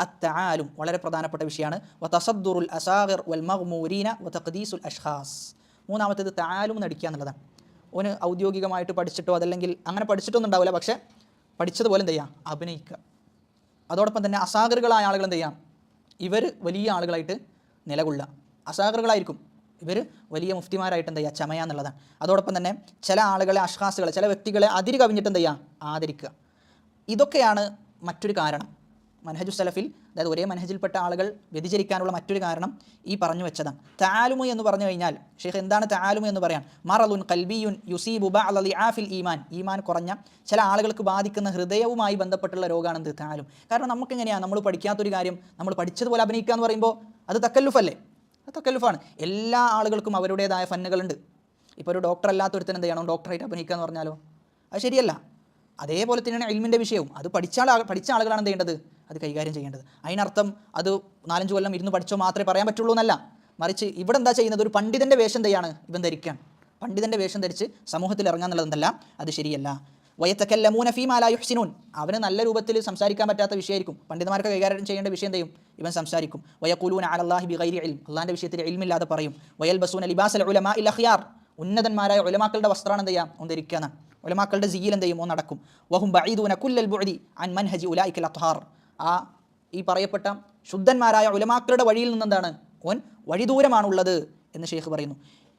അത്താലും വളരെ പ്രധാനപ്പെട്ട വിഷയമാണ്. വ തസദ്ദുറുൽ അസാഹിർ വൽ മഹ്മൂരീന വ തഖ്ദീസുൽ അഷ്ഹാസ് മൂന്നാമത്തേത് താലും നടിക്കുക എന്നുള്ളതാണ്. ഓന് ഔദ്യോഗികമായിട്ട് പഠിച്ചിട്ടോ അതല്ലെങ്കിൽ അങ്ങനെ പഠിച്ചിട്ടൊന്നും ഉണ്ടാവില്ല. പക്ഷേ പഠിച്ചതുപോലെ എന്ത് ചെയ്യുക അഭിനയിക്കുക. അതോടൊപ്പം തന്നെ അസാഗറുകളായ ആളുകൾ എന്ത് ചെയ്യാം? ഇവർ വലിയ ആളുകളായിട്ട് നിലകൊള്ളുക. അസാഗറുകളായിരിക്കും. ഇവർ വലിയ മുഫ്തിമാരായിട്ട് എന്ത് ചെയ്യുക? ചമയ എന്നുള്ളതാണ്. അതോടൊപ്പം തന്നെ ചില ആളുകളെ അഷ്ഹാസുകളെ ചില വ്യക്തികളെ അതിര് കവിഞ്ഞിട്ട് എന്ത് ചെയ്യുക? ആദരിക്കുക. ഇതൊക്കെയാണ് മറ്റൊരു കാരണം. മനഹജു സലഫിൽ അതായത് ഒരേ മനഹജിൽപ്പെട്ട ആളുകൾ വ്യതിചരിക്കാനുള്ള മറ്റൊരു കാരണം ഈ പറഞ്ഞു വെച്ചതാണ്. താലുമു എന്ന് പറഞ്ഞു കഴിഞ്ഞാൽ ഷെയ്ഖ് എന്താണ് താലുമു എന്ന് പറയാൻ? മറലുൻ കൽബിയുൻ യുസീബുബ അലി ആഫിൽ ഈമാൻ. ഈമാൻ കുറഞ്ഞ ചില ആളുകൾക്ക് ബാധിക്കുന്ന ഹൃദയവുമായി ബന്ധപ്പെട്ടുള്ള രോഗമാണെന്ത് താലും കാരണം നമുക്ക് എങ്ങനെയാണ് നമ്മൾ പഠിക്കാത്തൊരു കാര്യം നമ്മൾ പഠിച്ചതുപോലെ അഭിനയിക്കുക എന്ന് പറയുമ്പോൾ അത് തക്കല്ലുഫല്ലേ? അത് തക്കല്ലുഫാണ്. എല്ലാ ആളുകൾക്കും അവരുടേതായ ഫന്നുകളുണ്ട്. ഇപ്പോൾ ഒരു ഡോക്ടർ അല്ലാത്തൊരുത്തൻ എന്ത് ചെയ്യണം? ഡോക്ടറായിട്ട് അഭിനയിക്കുക എന്ന് പറഞ്ഞാലോ? അത് ശരിയല്ല. അതേപോലെ തന്നെയാണ് ഇൽമിന്റെ വിഷയവും. അത് പഠിച്ച ആൾ പഠിച്ച ആളുകളാണ് എന്ത് ചെയ്യേണ്ടത്? അത് കൈകാര്യം ചെയ്യേണ്ടത്. അതിനർത്ഥം അത് നാലഞ്ച് കൊല്ലം ഇരുന്ന് പഠിച്ചോ മാത്രമേ പറയാൻ പറ്റുള്ളൂ എന്നല്ല. മറിച്ച് ഇവിടെ എന്താ ചെയ്യുന്നത്? ഒരു പണ്ഡിതന്റെ വേഷം തയ്യാണ് ഇവൻ ധരിക്കാൻ. പണ്ഡിതന്റെ വേഷം ധരിച്ച് സമൂഹത്തിൽ ഇറങ്ങുക എന്നുള്ളതെന്തല്ല അത് ശരിയല്ല. വയത്തക്കല്ലമൂന ഫീമാല യുഹ്സിനൂൻ. അവന് നല്ല രൂപത്തിൽ സംസാരിക്കാൻ പറ്റാത്ത വിഷയമായിരിക്കും. പണ്ഡിതന്മാർക്ക് കൈകാര്യം ചെയ്യേണ്ട വിഷയം തയ്യും ഇവൻ സംസാരിക്കും. വയക്കൂലൂൻ അലല്ലാഹി ബി ഗൈരി ഇൽം. അള്ളാന്റെ വിഷയത്തിൽ ഇൽമില്ലാതെ പറയും. വയൽ ബസൂൻ ലിബാസ് ഉലമാ ഇൽ അഖിയാർ. ഉന്നതന്മാരായ ഒലമാക്കളുടെ വസ്ത്രമാണ് എന്ത് ചെയ്യാം? ഒന്ന് ധരിക്കുക ഒലമാക്കളുടെ ജീൽ എന്ത് ചെയ്യും? നടക്കും. വഹും ബൈദൂന കുല്ലൽ ബുഅദി അൻ മൻഹജി ഉലായിക്കൽ അത്ഹാർ. ആ ഈ പറയപ്പെട്ട ശുദ്ധന്മാരായ ഉലമാക്കളുടെ വഴിയിൽ നിന്നെന്താണ്? ഓൻ വഴിദൂരമാണുള്ളത് എന്ന് ഷെയ്ഖ് പറയുന്നു.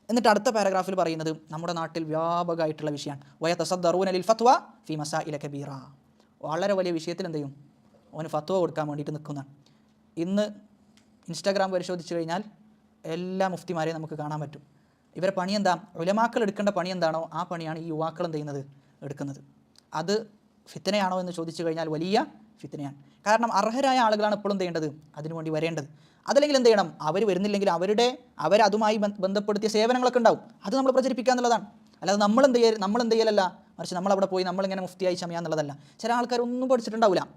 എന്നിട്ട് അടുത്ത പാരഗ്രാഫിൽ പറയുന്നത് നമ്മുടെ നാട്ടിൽ വ്യാപകമായിട്ടുള്ള വിഷയമാണ്. വയ തസദ്ദറൂൻ അലിൽ ഫത്വ ഫി മസാ ഇല കബീറ. വളരെ വലിയ വിഷയത്തിൽ എന്ത് ചെയ്യും? ഓന് ഫത്വ കൊടുക്കാൻ വേണ്ടിയിട്ട് നിൽക്കുന്നതാണ്. ഇന്ന് ഇൻസ്റ്റാഗ്രാം പരിശോധിച്ച് കഴിഞ്ഞാൽ എല്ലാ മുഫ്തിമാരെയും നമുക്ക് കാണാൻ പറ്റും. ഇവരെ പണി എന്താ? ഉലമാക്കൾ എടുക്കേണ്ട പണി എന്താണോ ആ പണിയാണ് ഈ യുവാക്കൾ എന്ത് ചെയ്യുന്നത്? എടുക്കുന്നത്. അത് ഫിത്തനയാണോ എന്ന് ചോദിച്ചു കഴിഞ്ഞാൽ വലിയ ഫിത്തനയാണ് കാരണം അർഹരായ ആളുകളാണ് ഇപ്പോഴും ചെയ്യേണ്ടത്? അതിനുവേണ്ടി വരേണ്ടത്. അതല്ലെങ്കിൽ എന്ത് ചെയ്യണം? അവർ വരുന്നില്ലെങ്കിൽ അവരുടെ അവരതുമായി ബന്ധ- ബന്ധപ്പെടുത്തിയ സേവനങ്ങളൊക്കെ ഉണ്ടാവും. അത് നമ്മൾ പ്രചരിപ്പിക്കുക എന്നുള്ളതാണ്. അല്ലാതെ നമ്മൾ എന്ത് ചെയ്യൽ നമ്മൾ എന്ത് ചെയ്യലല്ല. മറിച്ച് നമ്മളവിടെ പോയി നമ്മളിങ്ങനെ മുഫ്തിയായി ചമയാ എന്നുള്ളതല്ല. ചില ആൾക്കാർ ഒന്നും പഠിച്ചിട്ടുണ്ടാവില്ല.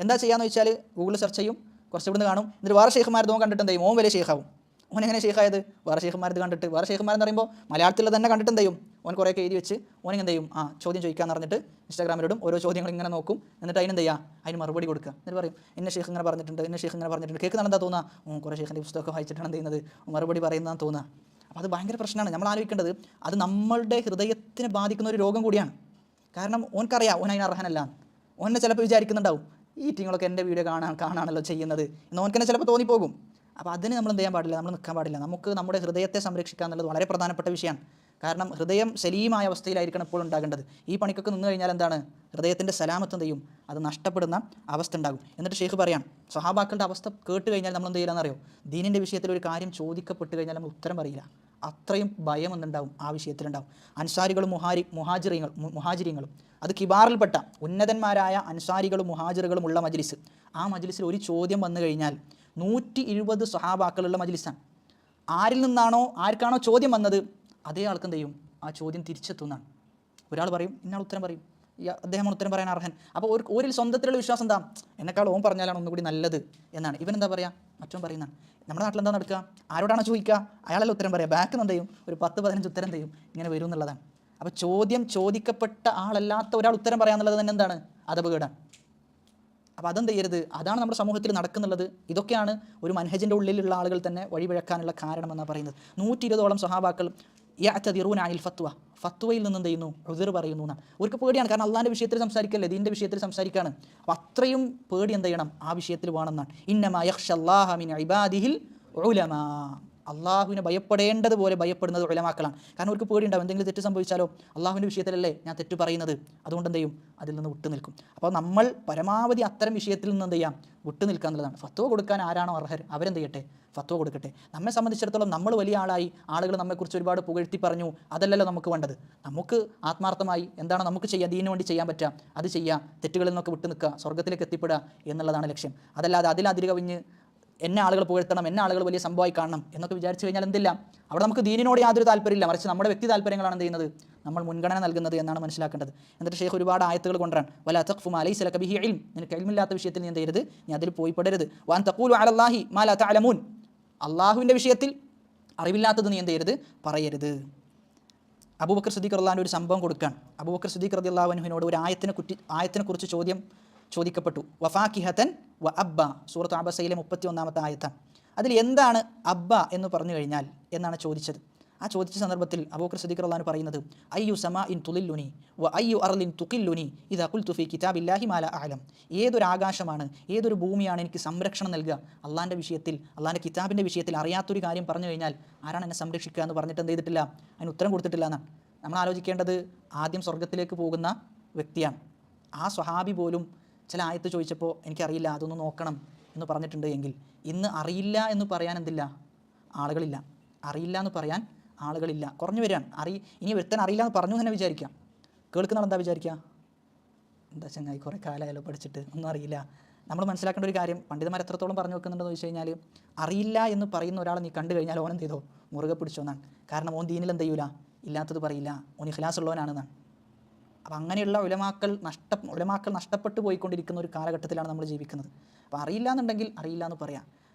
എന്താ ചെയ്യാന്ന് വെച്ചാൽ ഗൂഗിൾ സെർച്ച് ചെയ്യും കുറച്ച് ഇവിടുന്ന് കാണും. എന്നിട്ട് വേറെ ഷെയ്ഖുമാർ തോൻ കണ്ടിട്ട് എന്ത് ഓൻ വലിയ ഷെയ്ഖാവും ഓൻ എങ്ങനെ ഷെയ്ഖായത് വേറെ ഷെയ്ഖുമാരത് കണ്ടിട്ട്. വേറെ ഷെയ്ഖുമാരെന്ന് പറയുമ്പോൾ മലയാളത്തിൽ തന്നെ കണ്ടിട്ട് എന്ത് ഓൻ കുറേയൊക്കെ എഴുതി വെച്ച് ഓനെ എന്ത് ചെയ്യും? ആ ചോദ്യം ചോദിക്കാന്ന് പറഞ്ഞിട്ട് ഇൻസ്റ്റാഗ്രാമിലോടും ഓരോ ചോദ്യങ്ങൾ ഇങ്ങനെ നോക്കും. എന്നിട്ട് അതിനെന്ത് ചെയ്യുക അതിന് മറുപടി കൊടുക്കുക. എന്നിട്ട് പറയും ഇന്ന ഷെയ്ഖ് ഇങ്ങനെ പറഞ്ഞിട്ടുണ്ട് ഇന്ന ഷെയ്ഖ് ഇങ്ങനെ പറഞ്ഞിട്ടുണ്ട്. കേൾക്കുന്ന എന്താ തോന്നുക? കുറേ ഷെയ്ഖിന്റെ പുസ്തകം വായിച്ചിട്ടാണ് എന്ത് ചെയ്യുന്നത്? മറുപടി പറയുന്നതാണ് തോന്നുക. അപ്പോൾ അത് ഭയങ്കര പ്രശ്നമാണ്. നമ്മൾ ആലോചിക്കേണ്ടത് അത് നമ്മളുടെ ഹൃദയത്തിനെ ബാധിക്കുന്ന ഒരു രോഗം കൂടിയാണ്. കാരണം ഓൻക്കറിയാം ഓൻ അതിന് അർഹനല്ല. ഓനെ ചിലപ്പോൾ വിചാരിക്കുന്നുണ്ടാവും ഈ ടീങ്ങളൊക്കെ എന്റെ വീഡിയോ കാണാൻ കാണാണല്ലോ ചെയ്യുന്നത്. എന്ന് ഓൻക്കെന്നെ ചിലപ്പോൾ തോന്നിപ്പോകും. അപ്പോൾ അതിന് നമ്മൾ എന്ത് ചെയ്യാൻ പാടില്ല? നമ്മൾ നിൽക്കാൻ പാടില്ല. നമുക്ക് നമ്മുടെ ഹൃദയത്തെ സംരക്ഷിക്കുക എന്നുള്ളത് വളരെ പ്രധാനപ്പെട്ട വിഷയമാണ്. കാരണം ഹൃദയം സലീമായ അവസ്ഥയിലായിരിക്കണം ഇപ്പോൾ ഉണ്ടാകേണ്ടത്. ഈ പണിക്കൊക്കെ നിന്ന് കഴിഞ്ഞാൽ എന്താണ്? ഹൃദയത്തിന്റെ സലാമത്ത് ചെയ്യും അത് നഷ്ടപ്പെടുന്ന അവസ്ഥ ഉണ്ടാകും. എന്നിട്ട് ഷെയ്ഖ് പറയാം സഹാബാക്കളുടെ അവസ്ഥ കേട്ട് കഴിഞ്ഞാൽ നമ്മൾ എന്ത് ചെയ്യില്ലെന്നറിയോ? ദീനിന്റെ വിഷയത്തിൽ ഒരു കാര്യം ചോദിക്കപ്പെട്ട് കഴിഞ്ഞാൽ നമ്മൾ ഉത്തരം പറയില്ല. അത്രയും ഭയം എന്നുണ്ടാവും ആ വിഷയത്തിലുണ്ടാവും. അൻസാരികളും മുഹാരി മുഹാജിറിയങ്ങൾ മുഹാജിരിയങ്ങളും അത് കിബാറിൽപ്പെട്ട ഉന്നതന്മാരായ അൻസാരികളും മുഹാജിറുകളും ഉള്ള മജ്ലിസ്. ആ മജ്ലിസിൽ ഒരു ചോദ്യം വന്നു കഴിഞ്ഞാൽ നൂറ്റി ഇരുപത് സഹാബാക്കളുള്ള മജ്ലിസാണ്. ആരിൽ നിന്നാണോ ആർക്കാണോ ചോദ്യം വന്നത്? അതേ ആൾക്ക് ചെയ്യും ആ ചോദ്യം തിരിച്ചെത്തുന്നതാണ്. ഒരാൾ പറയും ഇന്നാൾ ഉത്തരം പറയും. അദ്ദേഹം ഉത്തരം പറയാൻ അർഹൻ. അപ്പോൾ ഒരു ഒരു സ്വന്തത്തിലുള്ള വിശ്വാസം എന്താ? എന്നെക്കാൾ ഓം പറഞ്ഞാലാണ് ഒന്നുകൂടി നല്ലത് എന്നാണ്. ഇവൻ എന്താ പറയുക മറ്റോ പറയുന്നതാണ്. നമ്മുടെ നാട്ടിൽ എന്താ നടക്കുക? ആരോടാണോ ചോദിക്കുക? അയാളല്ല ഉത്തരം പറയുക ബാക്ക് എന്ത് ചെയ്യും? ഒരു പത്ത് പതിനഞ്ച് ഉത്തരം ചെയ്യും? ഇങ്ങനെ വരും എന്നുള്ളതാണ്. അപ്പോൾ ചോദ്യം ചോദിക്കപ്പെട്ട ആളല്ലാത്ത ഒരാൾ ഉത്തരം പറയാന്നുള്ളത് തന്നെ എന്താണ്? അതപകടമാണ് അപ്പോൾ അതെന്ത് ചെയ്യരുത്? അതാണ് നമ്മുടെ സമൂഹത്തിൽ നടക്കുന്നുള്ളത്. ഇതൊക്കെയാണ് ഒരു മനഹജിന്റെ ഉള്ളിലുള്ള ആളുകൾ തന്നെ വഴിപിഴക്കാനുള്ള കാരണമെന്നാണ് പറയുന്നത്. നൂറ്റി ഇരുപതോളം സഹാബാക്കൾ യഅ്തദിറൂന അനിൽ ഫത്വ. ഫത്വയിൽ നിന്ന് എന്ത് ചെയ്യുന്നു? ഉതിർ പറയുന്നു എന്നാണ്. അവർക്ക് പേടിയാണ്. കാരണം അള്ളാന്റെ വിഷയത്തിൽ സംസാരിക്കല്ലേ? ദീന്റെ വിഷയത്തിൽ സംസാരിക്കുകയാണ് അപ്പം അത്രയും പേടി എന്ത് ചെയ്യണം? ആ വിഷയത്തിൽ വേണമെന്നാണ് ഇന്നമ യഖ്ഷല്ലാഹ മിൻ ഇബാദിഹിൽ ഉലമാ. അള്ളാഹുവിനെ ഭയപ്പെടേണ്ടതുപോലെ ഭയപ്പെടുന്നത് ഉലമാക്കളാണ്. കാരണം അവർക്ക് പേടിയുണ്ടാവും. എന്തെങ്കിലും തെറ്റ് സംഭവിച്ചാലോ? അള്ളാഹുവിന്റെ വിഷയത്തിലല്ലേ ഞാൻ തെറ്റ് പറയുന്നത്? അതുകൊണ്ട് എന്ത് ചെയ്യും? അതിൽ നിന്ന് വിട്ടു നിൽക്കും. അപ്പോൾ നമ്മൾ പരമാവധി അത്തരം വിഷയത്തിൽ നിന്ന് എന്ത് ചെയ്യാം? വിട്ടു നിൽക്കുക എന്നുള്ളതാണ്. ഫത്വ കൊടുക്കാൻ ആരാണോ അർഹർ? അവരെന്ത് ചെയ്യട്ടെ? ഫത്വ കൊടുക്കട്ടെ. നമ്മെ സംബന്ധിച്ചിടത്തോളം നമ്മൾ വലിയ ആളായി. ആളുകൾ നമ്മെക്കുറിച്ച് ഒരുപാട് പുകഴ്ത്തി പറഞ്ഞു. അതല്ലല്ലോ നമുക്ക് വേണ്ടത്. നമുക്ക് ആത്മാർത്ഥമായി എന്താണ് നമുക്ക് ചെയ്യാം? ദീനു വേണ്ടി ചെയ്യാൻ പറ്റുക. അത് ചെയ്യുക തെറ്റുകളിൽ നിന്നൊക്കെ വിട്ടു നിൽക്കുക. സ്വർഗത്തിലേക്ക് എത്തിപ്പെടുക എന്നുള്ളതാണ് ലക്ഷ്യം. അതല്ലാതെ അതിലതിര് കവിഞ്ഞ് എന്നെ ആളുകൾ പുകഴ്ത്തണം എന്നെ ആളുകൾ വലിയ സംഭവമായി കാണണം എന്നൊക്കെ വിചാരിച്ചു കഴിഞ്ഞാൽ എന്തില്ല? അവിടെ നമുക്ക് ദീനിനോട് യാതൊരു താല്പര്യമില്ല. മറിച്ച് നമ്മുടെ വ്യക്തി താല്പര്യങ്ങളാണ് ചെയ്യുന്നത്? നമ്മൾ മുൻഗണന നൽകുന്നത് എന്നാണ് മനസ്സിലാക്കേണ്ടത്. എന്നിട്ട് ഷേഖ് ഒരുപാട് ആയത്തുകൾ കൊണ്ടുവരാൻ. വല തഖ്ഫു മാലൈ ലക ബിഹി ഇൽം. നിനക്ക് ഇൽമില്ലാത്ത വിഷയത്തിൽ നീ എന്ത് ചെയ്യരുത്? നീ അതിൽ പോയി പെടരുത്. വാൻ തഖൂലു അലല്ലാഹി മാ ലാ തഅലമൂൻ. അള്ളാഹുവിന്റെ വിഷയത്തിൽ അറിവില്ലാത്തത് നീ എന്ത് ചെയ്യരുത്? പറയരുത്. അബൂബക്കർ സിദ്ദീഖ് അള്ളാഹിന്റെ ഒരു സംഭവം കൊടുക്കാൻ അബൂബക്കർ സിദ്ദീഖ് റതി അള്ളാഹുവിനോട് ഒരു ആയത്തിനെ കുറ്റി ആയത്തിനെ കുറിച്ച് ചോദ്യം ചോദിക്കപ്പെട്ടു. വഫാക്കിഹത്തൻ വ അബ്ബ സൂറത്ത് അബസയിലെ മുപ്പത്തി ഒന്നാമത്തെ ആയത്താണ് അതിൽ എന്താണ് അബ്ബ എന്ന് പറഞ്ഞു കഴിഞ്ഞാൽ എന്നാണ് ചോദിച്ചത്. ആ ചോദിച്ച സന്ദർഭത്തിൽ അബൂക്കർ സദിഖർ അള്ളഹാൻ പറയുന്നത് അയ്യു സമ ഇൻ തുലില്ലുനി വ അയ്യു അർലിൻ തുക്കില്ലുനി ഇത് അകുൽ തുഫി കിതാബില്ലാഹി മാല ആലം ഏതൊരു ആകാശമാണ് ഏതൊരു ഭൂമിയാണ് എനിക്ക് സംരക്ഷണം നൽകുക? അള്ളാന്റെ വിഷയത്തിൽ അള്ളാന്റെ കിതാബിന്റെ വിഷയത്തിൽ അറിയാത്തൊരു കാര്യം പറഞ്ഞു കഴിഞ്ഞാൽ ആരാണ് എന്നെ സംരക്ഷിക്കുക എന്ന് പറഞ്ഞിട്ട് എന്ത് ചെയ്തിട്ടില്ല? അതിന് ഉത്തരം കൊടുത്തിട്ടില്ല എന്നാണ്. നമ്മൾ ആലോചിക്കേണ്ടത് ആദ്യം സ്വർഗത്തിലേക്ക് പോകുന്ന വ്യക്തിയാണ്. ആ സ്വഹാബി പോലും ചില ആയത്ത് ചോദിച്ചപ്പോൾ എനിക്കറിയില്ല അതൊന്ന് നോക്കണം എന്ന് പറഞ്ഞിട്ടുണ്ട് എങ്കിൽ ഇന്ന് അറിയില്ല എന്ന് പറയാൻ എന്തില്ല? ആളുകളില്ല. അറിയില്ല എന്ന് പറയാൻ ആളുകളില്ല. കുറഞ്ഞു വരികയാണ്. അറി ഇനി ഒരുത്തൻ അറിയില്ല എന്ന് പറഞ്ഞു തന്നെ വിചാരിക്കാം. കേൾക്കുന്ന എന്താ വിചാരിക്കുക? എന്താ ചങ്ങായി കുറേ കാലമായാലോ പഠിച്ചിട്ട് ഒന്നും അറിയില്ല. നമ്മൾ മനസ്സിലാക്കേണ്ട ഒരു കാര്യം പണ്ഡിതന്മാർ എത്രത്തോളം പറഞ്ഞു വെക്കുന്നുണ്ടെന്ന് വെച്ച് കഴിഞ്ഞാൽ അറിയില്ല എന്ന് പറയുന്ന ഒരാളെ നീ കണ്ടു കഴിഞ്ഞാൽ ഓൻ എന്ത് ചെയ്തോ? മുറുകെ പിടിച്ചോന്നാണ് കാരണം ഓൻ ദീനിൽ എന്ത് ചെയ്യൂല? ഇല്ലാത്തത് പറയില്ല. ഓൻ ഇഖ്ലാസ് ഉള്ളവനാണെന്നാണ് അപ്പം അങ്ങനെയുള്ള ഉലമാക്കൾ നഷ്ട ഉലമാക്കൾ നഷ്ടപ്പെട്ടു പോയിക്കൊണ്ടിരിക്കുന്ന ഒരു കാലഘട്ടത്തിലാണ് നമ്മൾ ജീവിക്കുന്നത്. അപ്പോൾ അറിയില്ല എന്നുണ്ടെങ്കിൽ അറിയില്ല എന്ന് പറയാം.